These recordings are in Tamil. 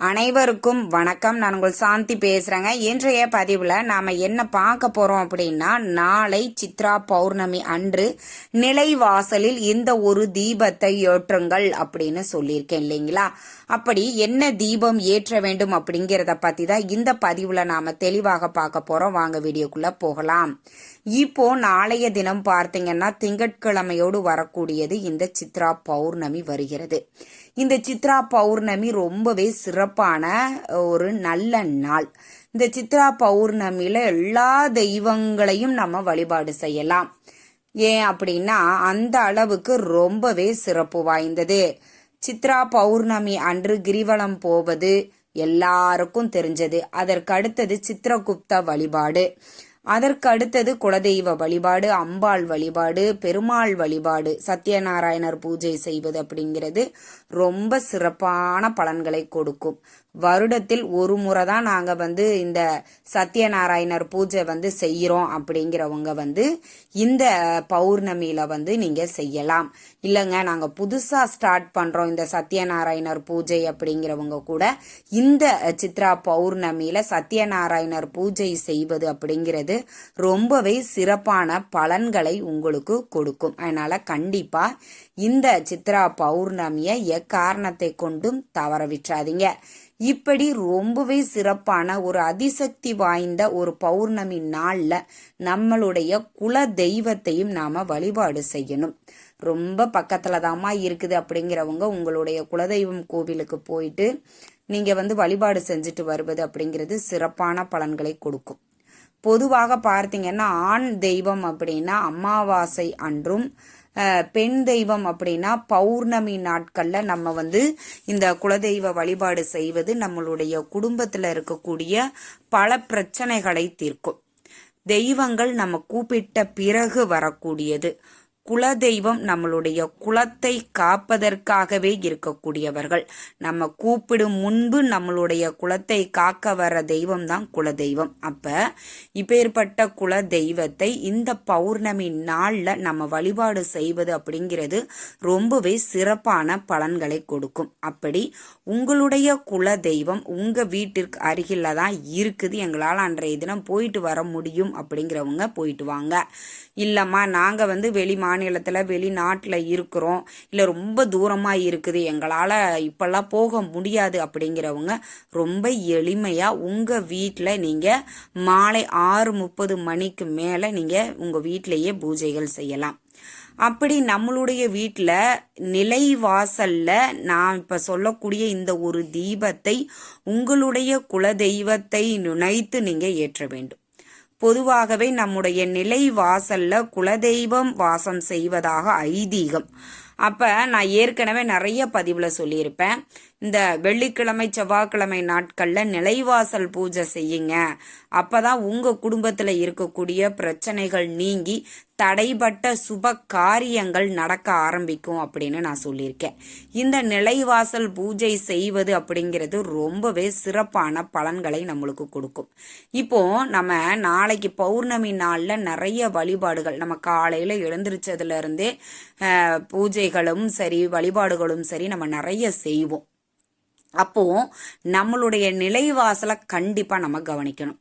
அனைவருக்கும் வணக்கம். நான் உங்கள் சாந்தி பேசுகிறேங்க இன்றைய பதிவில் நாம் என்ன பார்க்க போகிறோம் அப்படின்னா நாளை சித்ரா பௌர்ணமி அன்று நிலைவாசலில் இந்த ஒரு தீபத்தை ஏற்றுங்கள் அப்படின்னு சொல்லியிருக்கேன் இல்லைங்களா? அப்படி என்ன தீபம் ஏற்ற வேண்டும் அப்படிங்கிறத பற்றி தான் இந்த பதிவில் நாம் தெளிவாக பார்க்க போகிறோம் வாங்க வீடியோக்குள்ளே போகலாம். இப்போ நாளைய தினம் பார்த்தீங்கன்னா திங்கட்கிழமையோடு வரக்கூடியது இந்த சித்ரா பௌர்ணமி வருகிறது. இந்த சித்ரா பௌர்ணமி ரொம்பவே சிறப்பான ஒரு நல்ல நாள். இந்த சித்ரா பௌர்ணமியில எல்லா தெய்வங்களையும் நம்ம வழிபாடு செய்யலாம். ஏன் அப்படின்னா அந்த அளவுக்கு ரொம்பவே சிறப்பு வாய்ந்தது. சித்ரா பௌர்ணமி அன்று கிரிவலம் போவது எல்லாருக்கும் தெரிஞ்சது. அதற்கு அடுத்தது சித்திரகுப்த வழிபாடு. அதற்கு அடுத்தது குலதெய்வ வழிபாடு அம்பாள் வழிபாடு பெருமாள் வழிபாடு சத்யநாராயணர் பூஜை செய்வது அப்படிங்கிறது ரொம்ப சிறப்பான பலன்களை கொடுக்கும். வருடத்தில் ஒரு முறை தான் நாங்கள் வந்து இந்த சத்யநாராயணர் பூஜை வந்து செய்கிறோம் அப்படிங்கிறவங்க வந்து இந்த பௌர்ணமியில் வந்து நீங்கள் செய்யலாம். இல்லைங்க நாங்கள் புதுசாக ஸ்டார்ட் பண்ணுறோம் இந்த சத்யநாராயணர் பூஜை அப்படிங்கிறவங்க கூட. இந்த சித்ரா பௌர்ணமியில் சத்யநாராயணர் பூஜை செய்வது அப்படிங்கிறது ரொம்பவே சிறப்பான பலன்களை உங்களுக்கு கொடுக்கும். அதனால் கண்டிப்பாக இந்த சித்ரா பௌர்ணமியை எக்காரணத்தை கொண்டும் தவற விட்டுறாதீங்க. இப்படி ரொம்பவே சிறப்பான ஒரு அதிசக்தி வாய்ந்த ஒரு பௌர்ணமி நாளில் நம்மளுடைய குல தெய்வத்தையும் நாம வழிபாடு செய்யணும். ரொம்ப பக்கத்துல தாமா இருக்குது அப்படிங்கிறவங்க உங்களுடைய குலதெய்வம் கோவிலுக்கு போயிட்டு நீங்க வந்து வழிபாடு செஞ்சுட்டு வருவது அப்படிங்கிறது சிறப்பான பலன்களை கொடுக்கும். பொதுவாக பார்த்தீங்கன்னா ஆண் தெய்வம் அப்படின்னா அமாவாசை அன்றும் பெண் தெய்வம் அப்படின்னா பௌர்ணமி நாட்கள்ல நம்ம வந்து இந்த குலதெய்வ வழிபாடு செய்வது நம்மளுடைய குடும்பத்துல இருக்கக்கூடிய பல பிரச்சனைகளை தீர்க்கும். தெய்வங்கள் நம்ம கூப்பிட்ட பிறகு வரக்கூடியது. குலதெய்வம் நம்மளுடைய குலத்தை காப்பதற்காகவே இருக்கக்கூடியவர்கள். நம்ம கூப்பிடும் முன்பு நம்மளுடைய குலத்தை காக்க வர தெய்வம் தான் குலதெய்வம். அப்ப இப்பேற்பட்ட குல தெய்வத்தை இந்த பௌர்ணமி நாள்ல நம்ம வழிபாடு செய்வது அப்படிங்கிறது ரொம்பவே சிறப்பான பலன்களை கொடுக்கும். அப்படி உங்களுடைய குல தெய்வம் உங்க வீட்டிற்கு அருகில தான் இருக்குது. எங்களால் அன்றைய தினம் போயிட்டு வர முடியும் அப்படிங்கிறவங்க போயிட்டு வாங்க. இல்லைம்மா நாங்கள் வந்து வெளி மாநிலத்தில் வெளிநாட்டில் இருக்கிறோம். இல்லை ரொம்ப தூரமாக இருக்குது. எங்களால் இப்போல்லாம் போக முடியாது அப்படிங்கிறவங்க ரொம்ப எளிமையாக உங்கள் வீட்டில் நீங்கள் மாலை ஆறு முப்பது மணிக்கு மேலே நீங்கள் உங்கள் வீட்டிலையே பூஜைகள் செய்யலாம். அப்படி நம்மளுடைய வீட்டில் நிலை வாசல்ல நான் இப்போ சொல்லக்கூடிய இந்த ஒரு தீபத்தை உங்களுடைய குலதெய்வத்தை நினைத்து நீங்கள் ஏற்ற வேண்டும். பொதுவாகவே நம்முடைய நிலை வாசல்ல குலதெய்வம் வாசம் செய்வதாக ஐதீகம். அப்போ நான் ஏற்கனவே நிறைய பதிவில் சொல்லியிருப்பேன். இந்த வெள்ளிக்கிழமை செவ்வாய்க்கிழமை நாட்களில் நிலைவாசல் பூஜை செய்யுங்க. அப்போ தான் உங்கள் குடும்பத்தில் இருக்கக்கூடிய பிரச்சனைகள் நீங்கி தடைபட்ட சுப காரியங்கள் நடக்க ஆரம்பிக்கும் அப்படின்னு நான் சொல்லியிருக்கேன். இந்த நிலைவாசல் பூஜை செய்வது அப்படிங்கிறது ரொம்பவே சிறப்பான பலன்களை நம்மளுக்கு கொடுக்கும். இப்போ நம்ம நாளைக்கு பௌர்ணமி நாளில் நிறைய வழிபாடுகள் நம்ம காலையில் எழுந்திரிச்சதுல பூஜை பூஜைகளும் சரி வழிபாடுகளும் சரி நம்ம நிறைய செய்வோம். அப்போ நம்மளுடைய நிலைவாசலை கண்டிப்பாக நம்ம கவனிக்கணும்.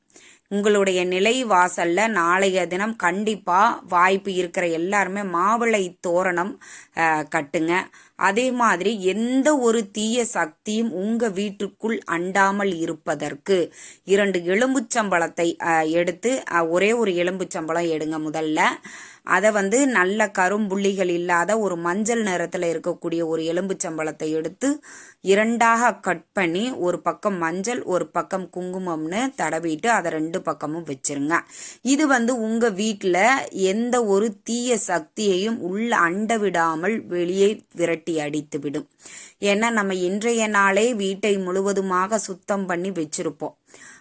உங்களுடைய நிலை வாசல்ல நாளைய தினம் கண்டிப்பா வாய்ப்பு இருக்கிற எல்லாருமே மாவிளை தோரணம் கட்டுங்க. அதே மாதிரி எந்த ஒரு தீய சக்தியும் உங்க வீட்டுக்குள் அண்டாமல் இருப்பதற்கு. இரண்டு எலும்புச்சம்பளத்தை எடுத்து ஒரே ஒரு எலும்புச்சம்பளம் எடுங்க முதல்ல. அதை வந்து நல்ல கரும்புள்ளிகள் இல்லாத ஒரு மஞ்சள் நிறத்தில் இருக்கக்கூடிய ஒரு எலும்பு சம்பளத்தை எடுத்து இரண்டாக கட் பண்ணி ஒரு பக்கம் மஞ்சள் ஒரு பக்கம் குங்குமம்னு தடவிட்டு அதை ரெண்டு பக்கமும் வச்சிருங்க. இது வந்து உங்க வீட்டில் எந்த ஒரு தீய சக்தியையும் உள்ள அண்ட விடாமல் வெளியே விரட்டி அடித்து விடும். ஏன்னா நம்ம இன்றைய நாளே வீட்டை முழுவதுமாக சுத்தம் பண்ணி வச்சிருப்போம்.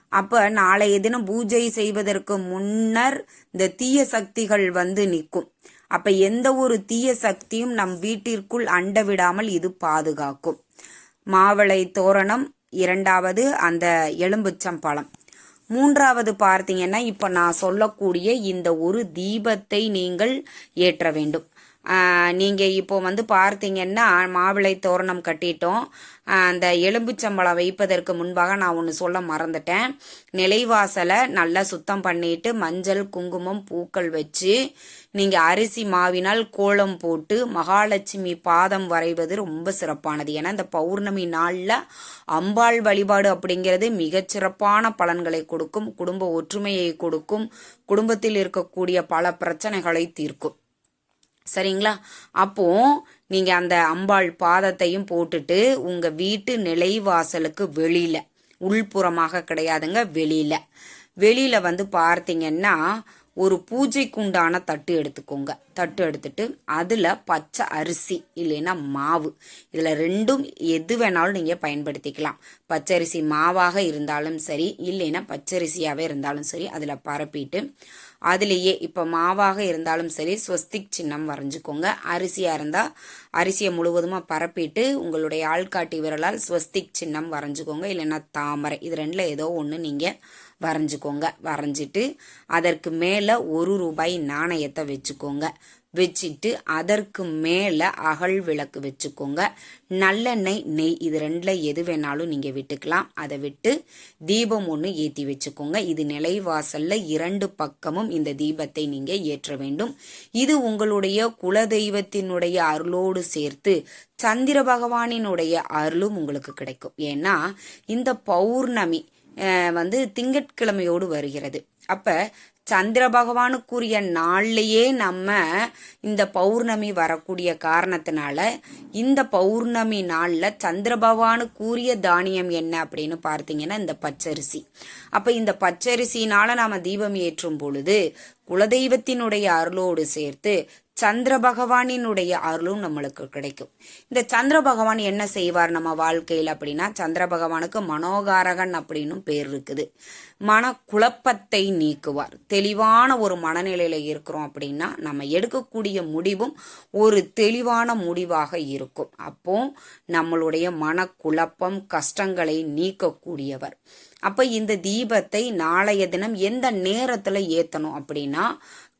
அப்ப நாளைய தினம் பூஜை செய்வதற்கு முன்னர் இந்த தீய சக்திகள் வந்து நிற்கும். அப்ப எந்த ஒரு தீய சக்தியும் நம் வீட்டிற்குள் அண்ட விடாமல் இது பாதுகாக்கும். மாவளை தோரணம் இரண்டாவது அந்த எலும்புச்சம்பழம் மூன்றாவது பார்த்தீங்கன்னா இப்ப நான் சொல்லக்கூடிய இந்த ஒரு தீபத்தை நீங்கள் ஏற்ற வேண்டும். நீங்கள் இப்போ வந்து பார்த்தீங்கன்னா மாவிளை தோரணம் கட்டிட்டோம். அந்த எலும்புச்சம்பளம் வைப்பதற்கு முன்பாக நான் ஒன்று சொல்ல மறந்துட்டேன். நிலைவாசலை நல்லா சுத்தம் பண்ணிட்டு மஞ்சள் குங்குமம் பூக்கள் வச்சு நீங்கள் அரிசி மாவினால் கோலம் போட்டு மகாலட்சுமி பாதம் வரைவது ரொம்ப சிறப்பானது. ஏன்னா இந்த பௌர்ணமி நாளில் அம்பாள் வழிபாடு அப்படிங்கிறது மிகச்சிறப்பான பலன்களை கொடுக்கும் குடும்ப ஒற்றுமையை கொடுக்கும் குடும்பத்தில் இருக்கக்கூடிய பல பிரச்சனைகளை தீர்க்கும். சரிங்களா? அப்போ நீங்க அந்த அம்பாள் பாதத்தையும் போட்டுட்டு உங்க வீட்டு நிலைவாசலுக்கு வெளியில உள்புறமாக கிடையாதுங்க வெளியில. வெளியில வந்து பார்த்தீங்கன்னா ஒரு பூஜைக்குண்டான தட்டு எடுத்துக்கோங்க. தட்டு எடுத்துட்டு அதில் பச்சை அரிசி இல்லைன்னா மாவு. இதில் ரெண்டும் எது வேணாலும் நீங்கள் பயன்படுத்திக்கலாம். பச்சரிசி மாவாக இருந்தாலும் சரி இல்லைன்னா பச்சரிசியாகவே இருந்தாலும் சரி அதில் பரப்பிட்டு அதுலேயே இப்போ மாவாக இருந்தாலும் சரி ஸ்வஸ்திக் சின்னம் வரைஞ்சிக்கோங்க. அரிசியாக இருந்தால் அரிசியை முழுவதுமாக பரப்பிட்டு உங்களுடைய ஆள்காட்டி விரலால் ஸ்வஸ்திக் சின்னம் வரைஞ்சிக்கோங்க. இல்லைன்னா தாமரை. இது ரெண்டில் ஏதோ ஒன்று நீங்கள் வரைஞ்சிக்கோங்க. வரைஞ்சிட்டு அதற்கு மேலே ஒரு ரூபாய் நாணயத்தை வச்சுக்கோங்க. வச்சுட்டு அதற்கு மேலே அகல் விளக்கு வச்சுக்கோங்க. நல்லெண்ணெய் நெய் இது ரெண்டில் எது வேணாலும் நீங்கள் விட்டுக்கலாம். அதை விட்டு தீபம் ஒன்று ஏற்றி வச்சுக்கோங்க. இது நிலைவாசலில் இரண்டு பக்கமும் இந்த தீபத்தை நீங்கள் ஏற்ற வேண்டும். இது உங்களுடைய குலதெய்வத்தினுடைய அருளோடு சேர்த்து சந்திர பகவானினுடைய அருளும் உங்களுக்கு கிடைக்கும். ஏன்னா இந்த பௌர்ணமி வந்து திங்கட்கிழமையோடு வருகிறது. அப்ப சந்திர பகவானுக்குரிய நாள்லயே நம்ம இந்த பௌர்ணமி வரக்கூடிய காரணத்தினால இந்த பௌர்ணமி நாளில் சந்திர பகவானுக்குரிய தானியம் என்ன அப்படின்னு பார்த்தீங்கன்னா இந்த பச்சரிசி. அப்போ இந்த பச்சரிசினால நாம் தீபம் ஏற்றும் பொழுது குலதெய்வத்தினுடைய அருளோடு சேர்த்து சந்திர பகவானினுடைய அருளும் நம்மளுக்கு கிடைக்கும். இந்த சந்திர பகவான் என்ன செய்வார் நம்ம வாழ்க்கையில் அப்படின்னா சந்திர பகவானுக்கு மனோகாரகன் அப்படின்னும் பேர் இருக்குது. மன குழப்பத்தை நீக்குவார். தெளிவான ஒரு மனநிலையில் இருக்கிறோம் அப்படின்னா நம்ம எடுக்கக்கூடிய முடிவும் ஒரு தெளிவான முடிவாக இருக்கும். அப்போ நம்மளுடைய மனக்குழப்பம் கஷ்டங்களை நீக்கக்கூடியவர். அப்போ இந்த தீபத்தை நாளைய தினம் எந்த நேரத்தில் ஏற்றணும் அப்படின்னா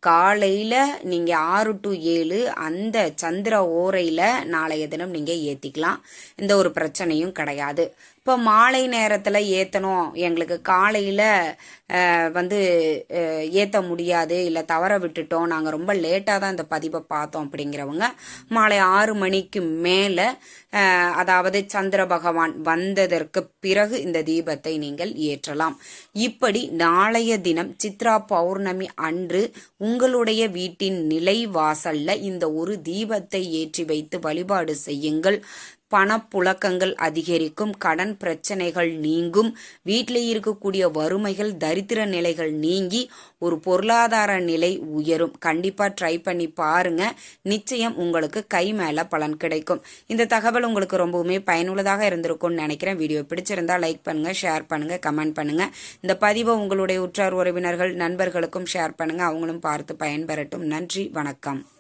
காலையில் நீங்கள் ஆறு டு ஏழு அந்த சந்திர ஓரையில் நாளைய தினம் நீங்கள் ஏற்றிக்கலாம் எந்த ஒரு பிரச்சனையும் கிடையாது. இப்போ மாலை நேரத்தில் ஏற்றணும் எங்களுக்கு காலையில் வந்து ஏற்ற முடியாது இல்லை தவற விட்டுட்டோம் நாங்கள் ரொம்ப லேட்டாக தான் இந்த பதிவை பார்த்தோம் அப்படிங்கிறவங்க மாலை ஆறு மணிக்கு மேலே அதாவது சந்திர பகவான் வந்ததற்கு பிறகு இந்த தீபத்தை நீங்கள் ஏற்றலாம். இப்படி நாளைய தினம் சித்ரா பௌர்ணமி அன்று உங்களுடைய வீட்டின் நிலை வாசல்ல இந்த ஒரு தீபத்தை ஏற்றி வைத்து வழிபாடு செய்யுங்கள். பணப்புழக்கங்கள் அதிகரிக்கும் கடன் பிரச்சனைகள் நீங்கும் வீட்டில் இருக்கக்கூடிய வறுமைகள் தரித்திர நிலைகள் நீங்கி ஒரு பொருளாதார நிலை உயரும். கண்டிப்பாக ட்ரை பண்ணி பாருங்க. நிச்சயம் உங்களுக்கு கை மேலே பலன் கிடைக்கும். இந்த தகவல் உங்களுக்கு ரொம்பவுமே பயனுள்ளதாக இருந்திருக்கும்னு நினைக்கிறேன். வீடியோ பிடிச்சிருந்தா லைக் பண்ணுங்க ஷேர் பண்ணுங்க கமெண்ட் பண்ணுங்க. இந்த பதிவை உங்களுடைய உற்றார் உறவினர்கள் நண்பர்களுக்கும் ஷேர் பண்ணுங்க. அவங்களும் பார்த்து பயன்பெறட்டும். நன்றி வணக்கம்.